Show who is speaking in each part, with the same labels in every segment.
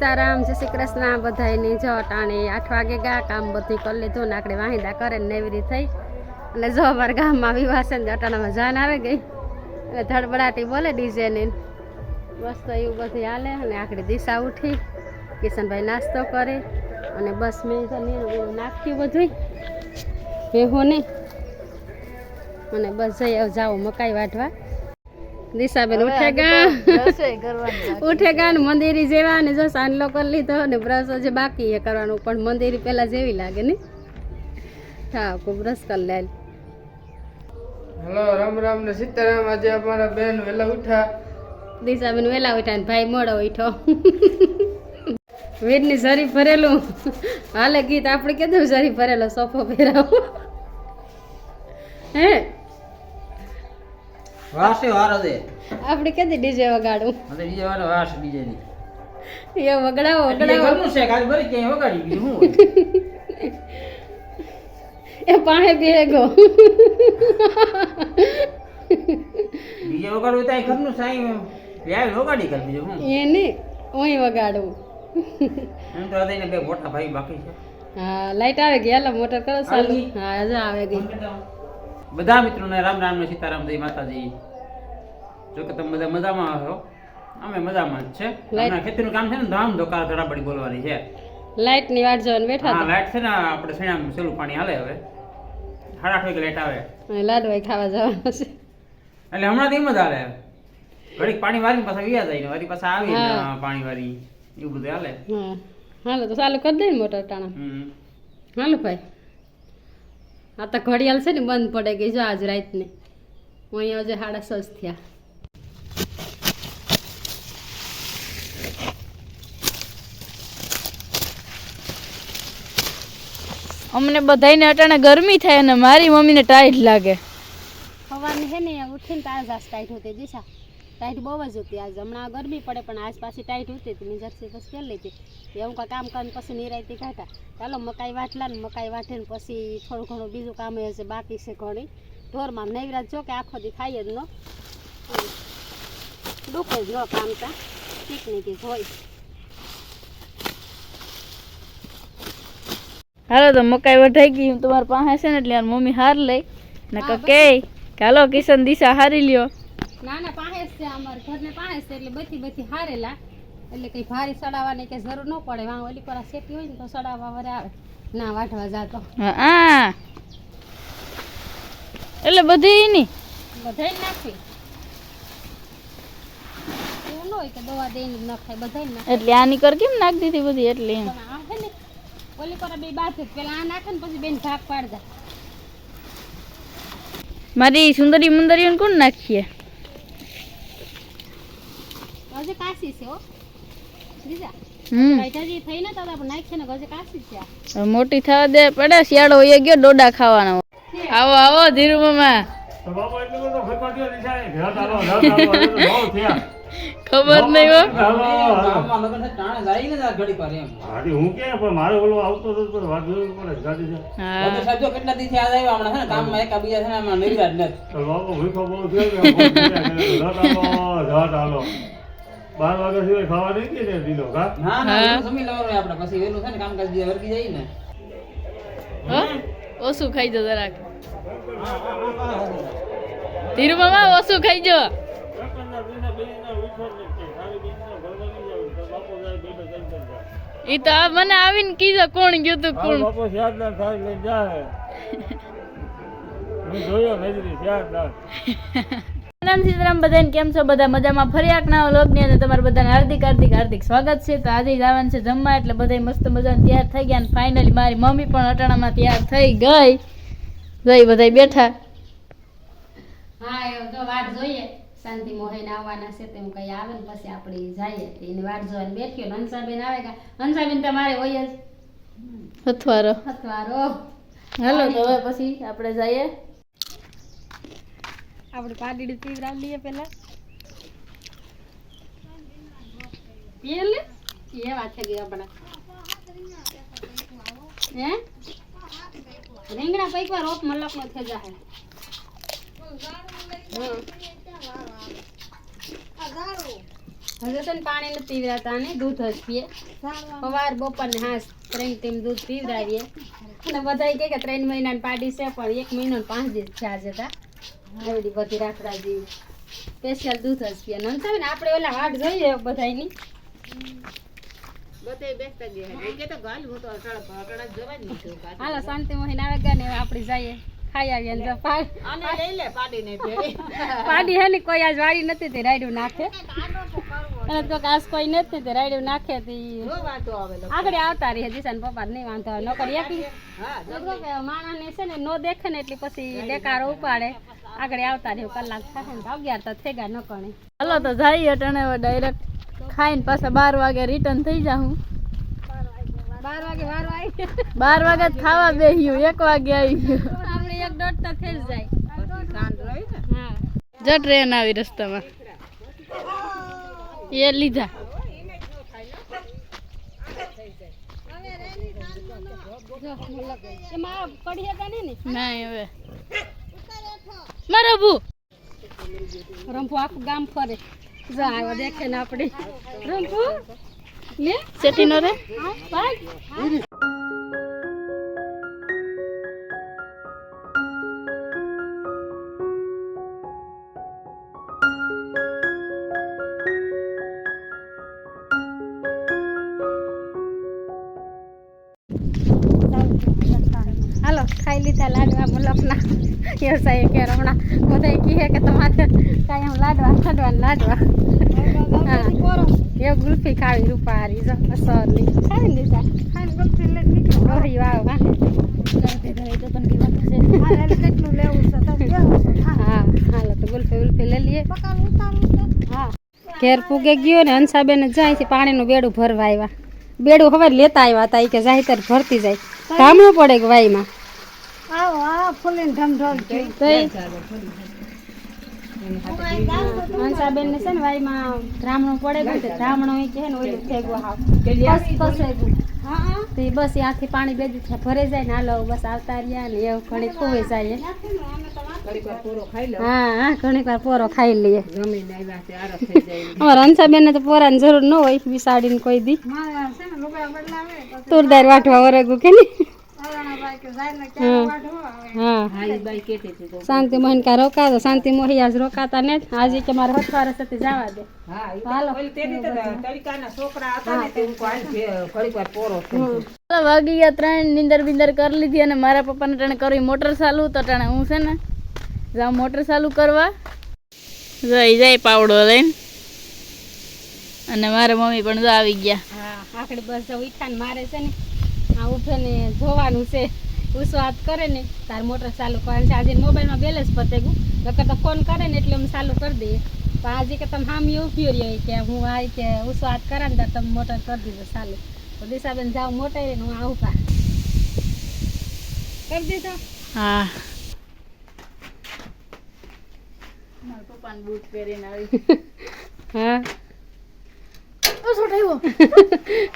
Speaker 1: જય શ્રી કૃષ્ણ બધાની જો ટાણે આઠ વાગે ગા કામ બધું કરી લીધું ને આપણે વાહિંદા કરે ને એવી રીતે થઈ. અને જો અમારા ગામમાં વિવાહ છે ને અટાણામાં જાન આવી ગઈ. અને ધડબડાટી બોલે ડીજે ને. બસ તો એવું બધું હાલે અને આખડી દિશા ઉઠી. કિશનભાઈ નાસ્તો કરે અને બસ મેં નાખ્યું બધું ભેહું નહીં. અને બસ જઈ જાઉં મકાઈ વાટવા દિશાબેન ઉઠે ગા ઉઠે ગા ને મંદિરી જેવા ને જો સાંડલો કરી લીધો ને બ્રશ હજી બાકી એ કરવાનું પણ મંદિરી પેલા જેવી લાગે ને? હા કો બ્રશ કરી લે.
Speaker 2: હેલો રામ રામ ને સીતારામ આજે અમારા બેન વેલા ઉઠ્યા.
Speaker 1: દિશાબેન વેલા ઉઠ્યા ને ભાઈ મોડો ઉઠ્યો. વીરની ઝરી ભરેલું. હાલે ગીત આપણે કીધું ઝરી ભરેલો સોફો પહેરાવો? હે?
Speaker 3: વાસે વારો દે
Speaker 1: આપણે કે ડીજે વગાડું
Speaker 3: અને ડીજે વારો વાસ ડીજે ની
Speaker 1: એ વગડાવો વગડાવો.
Speaker 3: ઘરનું છે કાલ ભરી કે વગાડી ગયું હું
Speaker 1: એ પાણે ભેગો
Speaker 3: બીજે વગાડવું તો ઘરનું સાઈ વ્યાય વગાડી કર બીજું હું
Speaker 1: એ નહીં ઓય વગાડું
Speaker 3: એમ તો હૃદયને બે મોટા ભાઈ બાકી છે.
Speaker 1: હા લાઈટ આવે ગઈ હાલો મોટર કરો ચાલુ. હા હજુ આવે ગઈ
Speaker 3: બધા મિત્રોને રામ રામ ને સીતારામ જય માતાજી. જો કે તમે બધા મજામાં હો અમે મજામાં જ છે. હમણાં ખેતીનું કામ છે ને ધામ ધોકાર ધડાબડી બોલવાની છે.
Speaker 1: લાઈટની વાટ જોઈને બેઠા
Speaker 3: હા લાઈટ છે ને આપણે શેણામાં સેલું પાણી હાલે હવે. સાડા આઠ વાગે લાઈટ આવે.
Speaker 1: લાડવાઈ ખાવા જવાનું છે.
Speaker 3: એટલે હમણાં તો એમ જ હાલે. ઘડીક પાણી વારી પાછા વિયા જાય ને વારી પાછા આવી પાણી વારી. એવું બધું હાલે.
Speaker 1: હાલો તો ચાલુ કરી દે મોટર ટાણા. હાલો ભાઈ. આ તો ઘડિયાળ છે ને બંધ પડે ગઈ જો આજ રાતને. હું અહીંયા હજુ સાડા સસ થયા.
Speaker 4: અમને બધાયને અટાણે ગરમી થાય અને મારી મમ્મીને ટાઈટ લાગે.
Speaker 1: સવારની છે ને ઉઠીને તાજા ટાઈટ હોતી દિશા ટાઈટ બહુ જ હતી. આજ હમણાં ગરમી પડે પણ આજ પાછી ટાઈટ હતી. હતી મેં જરસી બસ કરી લીધી એવું કાંઈ કામ કરીને પછી નિરાયતી કાઢા. ચાલો મકાઈ વાટલા ને મકાઈ વાટે ને પછી થોડું ઘણું બીજું કામ હશે બાકી છે ઘણી. ઢોરમાં નૈવરાજ જો કે આખો દી ખાઈ જ ન. દુઃખ જ ન કામતા પીકનિકી હોય.
Speaker 4: હાલો તો મકાઈ વઢાઈ ગઈ. હું તમારી પાસે છે ને એટલે મમ્મી હાર લઈ. ને કે હાલો કિશન દિશા હારી લ્યો.
Speaker 1: ના ના પાસે છે અમારે ઘરને પાસે છે એટલે બધી બધી હારેલા. એટલે કંઈ ભારી સડાવવાની કે જરૂર ન પડે. વાં ઓલી પર શેતી હોય ને તો સડાવવા વરે આવે. ના વાઢવા જાતો.
Speaker 4: હા એટલે બધી એની
Speaker 1: બધાય નાખી. એવું ન હોય કે દવા દઈને જ ન ખાય બધાય નાખે.
Speaker 4: એટલે આની કર કેમ નાખી દીધી બધી એટલે એમ?
Speaker 1: આ છે ને ઓલી પર બે બાજુ પેલા આ નાખે ને પછી બેન ભાગ પાડ દે
Speaker 4: મારી સુંદરી મુંદરીઓ કોણ નાખીએ?
Speaker 1: હજી કાશી છે હો. બીજા?
Speaker 4: હમ.
Speaker 1: હજી થઈ ને તો આપણે નાખીએ ને હજી કાશી છે આ.
Speaker 4: હવે મોટી થવા દે પડે શિયાળો હોય ગયો ડોડા ખાવાનો આવો આવો ધીરુ મામા. ખબર નહીં હો.
Speaker 5: કે પણ મારે ઓલો આવતો હતો પણ વાત જોવી પડે ગાડી છે.
Speaker 3: કેટલા દિવસથી યાદ આવ્યા હમણાં છે ને કામમાં એકા બીજા છે ને હમણાં નથી.
Speaker 5: તો ભૂખો બહુ થયો બાર વાગ્યા સિવાય ખાવા નહીં કે ને કા?
Speaker 3: ના ના
Speaker 4: હા.
Speaker 3: લેવાનું આપણે. પછી વેલું છે ને કામકાજ બીજા વર્ગી જાય ને.
Speaker 4: હો? ખાઈ જો જરાક. ધીરુ મામા ખાઈજો ખાઈ જો. ઈ તો આ મને આવીને કીધો કોણ ગયું તું કોણ?
Speaker 5: બાપો શ્યારદાન સાહેબ લઈ જાય. હું જોયો નજરી શ્યારદાન
Speaker 4: રામ સીતારામ બધાને કેમ છો? બધા મજામાં? ફરી એક નવા વ્લોગની અંદર તમારા બધાને હાર્દિક હાર્દિક હાર્દિક સ્વાગત છે. તો આજે જવાનું છે જમવા એટલે બધા મસ્ત મજાને તૈયાર થઈ ગયા અને ફાઇનલી મારી મમ્મી પણ અટાણામાં તૈયાર થઈ ગઈ. જઈ બધા બેઠા.
Speaker 1: હા એ તો વાટ જોઈએ. શાંતિ મોહીને આવવાના છે તેમ કઈ આવે ને પછી આપણે જઈએ. એની વાટ જોઈને બેઠ્યો હંસાબેન આવે કે હંસાબેન તમારે હોય જ.
Speaker 4: અથવારો
Speaker 1: અથવારો
Speaker 4: હાલો તો હવે પછી આપણે જઈએ.
Speaker 1: આપણે પાડીડું પીવરાવી લઈએ પેલા પીએલે એ વાત છે આપણા. હે? રીંગણા પૈકવા રોપ મલક નો થઈ જાય હજુ ને પાણી નથી પીવડાવતા ને, દૂધ જ પીએ. સવાર, બપોર ને હાસ ત્રણ ટીમ દૂધ પીવરાવીએ અને બધા કે ત્રણ મહિનાની પાડી છે, પણ એક મહિનો ને પાંચ દિવસ થયા જતા એવડી બધી રાખડા જેવી સ્પેશિયલ દૂધ જ પીએ નંતર ને આપણે ઓલા વાટ જોઈએ બધાની હાલો શાંતિ મોહીને આવે ગયા ને આપણે જઈએ. ખાઈ આવીએ ને પાડી. હે ને કોઈ આજ વાળી નથી તે રાયડું નાખે. અને તો આજ કોઈ નથી તે રાયડું નાખે તી આગળ આવતા રહે દિશાન પપ્પા નહીં વાંધો. આવે નોકર એકલી માણસને છે ને નો દેખે ને એટલે પછી ડેકારો ઉપાડે. આગળ આવતા રહ્યો કલાક થશે ને અગિયાર તો થઈ ગયા ન કણે
Speaker 4: હલો તો જઈએ અટાણે ડાયરેક્ટ ખાઈને પાછા બાર વાગે રિટર્ન થઈ જાઉં
Speaker 1: બાર વાગે બાર વાગે
Speaker 4: બાર વાગે જ ખાવા બેહ્યું એક વાગે આવી ગયું.
Speaker 1: આપણે એક દોઢ તો થઈ જાય. હા.
Speaker 4: જો ટ્રેન આવી રસ્તામાં. એ લીધા.
Speaker 1: ને?
Speaker 4: ના હવે. મારો
Speaker 1: રંપુ આખું ગામ ફરે. જો આવ્યો દેખે ને આપણે રંપુ લે.
Speaker 4: સેટી નો રે
Speaker 1: ભાઈ ખાઈ લીધા લાડવા મુલકના. વ્યવસાય કે હમણાં બધા કહે કે તમારે કાંઈ આમ લાડવા ખાડવા લાડવા. હા. એ ગુલ્ફી ખાવી રૂપારી જો અસરની ખાઈ લીધા. ખાઈને ગુલ્ફી લઈ નીકળો. રોહી વાવ હા હાલો તો ગુલ્ફી ગુલ્ફી લઈ લઈએ. હા. ઘેર પૂગે ગયો ને હંસાબેન જાય પાણીનું બેડું ભરવા આવ્યા. બેડું હવે લેતા આવ્યા હતા એ કે જાય ત્યારે ભરતી જાય. કામનું પડે કે વાઈમાં હંસાબેન ને છે ને વાઈમાં બ્રાહ્મણું પડે તે બ્રાહ્મણો ઈ ને ઓલું હાવ. બસ બસ આથી પાણી બે દી ભરે જાય ને હાલો બસ આવતા રહ્યા ને એવું ઘણી ખોવાઈ જાય હા હા ઘણી વાર પોરો ખાઈ લઈએ. અમારા હંસાબેન ને તો પોરાની જરૂર ન હોય વિસાડીને કોઈ દી. તુરદાર વાટવા વરગું કે નહીં? શાંતિ મોહન કા રોકાતો શાંતિ મોહી આજ રોકાતા ને આજે કે મારે હથવારે સાથે જવા દે. હાલો.
Speaker 4: વાગી ગયા ત્રણ નિંદર બિંદર કરી લીધી અને મારા પપ્પાને ટાણે કરી મોટર ચાલુ તો ટાણે હું છે ને જાઉં મોટર ચાલુ કરવા. જઈ જાય પાવડો લઈને. અને મારા મમ્મી પણ જો આવી ગયા.
Speaker 1: હા આખડી બસ ઉઠાને મારે છે ને આ ઉઠે ને જોવાનું છે. ઉસ્વાદ કરે ને તાર મોટર ચાલુ કરવાનું છે આજે મોબાઈલમાં બેલેન્સ પતે ગયું નકર તો ફોન કરે ને એટલે અમે ચાલુ કરી દઈએ. પણ આજે કે તમે હામી ઊભી રહી કે હું આ કે ઉસ્વાદ કરે ને ત્યારે તમે મોટર કરી દીધો ચાલુ. તો દિશાબેન જાવ મોટર ને હું આવું કા. કરી દીધો?
Speaker 4: હા. મારા પપ્પાને બૂટ પહેરીને આવી.
Speaker 1: હા.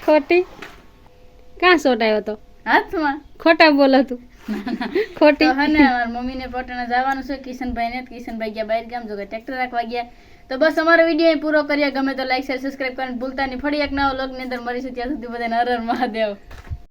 Speaker 1: ખોટી. ક્યાં સોટાયો તો?
Speaker 4: હાથમાં?
Speaker 1: ખોટા બોલો તું. ખોટી.
Speaker 4: તો હે ને મારા મમ્મીને પટણે જવાનું છે. કિશનભાઈ ને કિશનભાઈ ગયા બહાર ગામ. જો કે ટ્રેક્ટર રાખવા ગયા. તો બસ અમારો વીડિયો પૂરો કર્યા ગમે તો લાઈક શેર સબસ્ક્રાઈબ કરવાનું ભૂલતા નહીં. ફરી એક નવો લોકની અંદર મળીશું. ત્યાં સુધી બધાને હર હર મહાદેવ.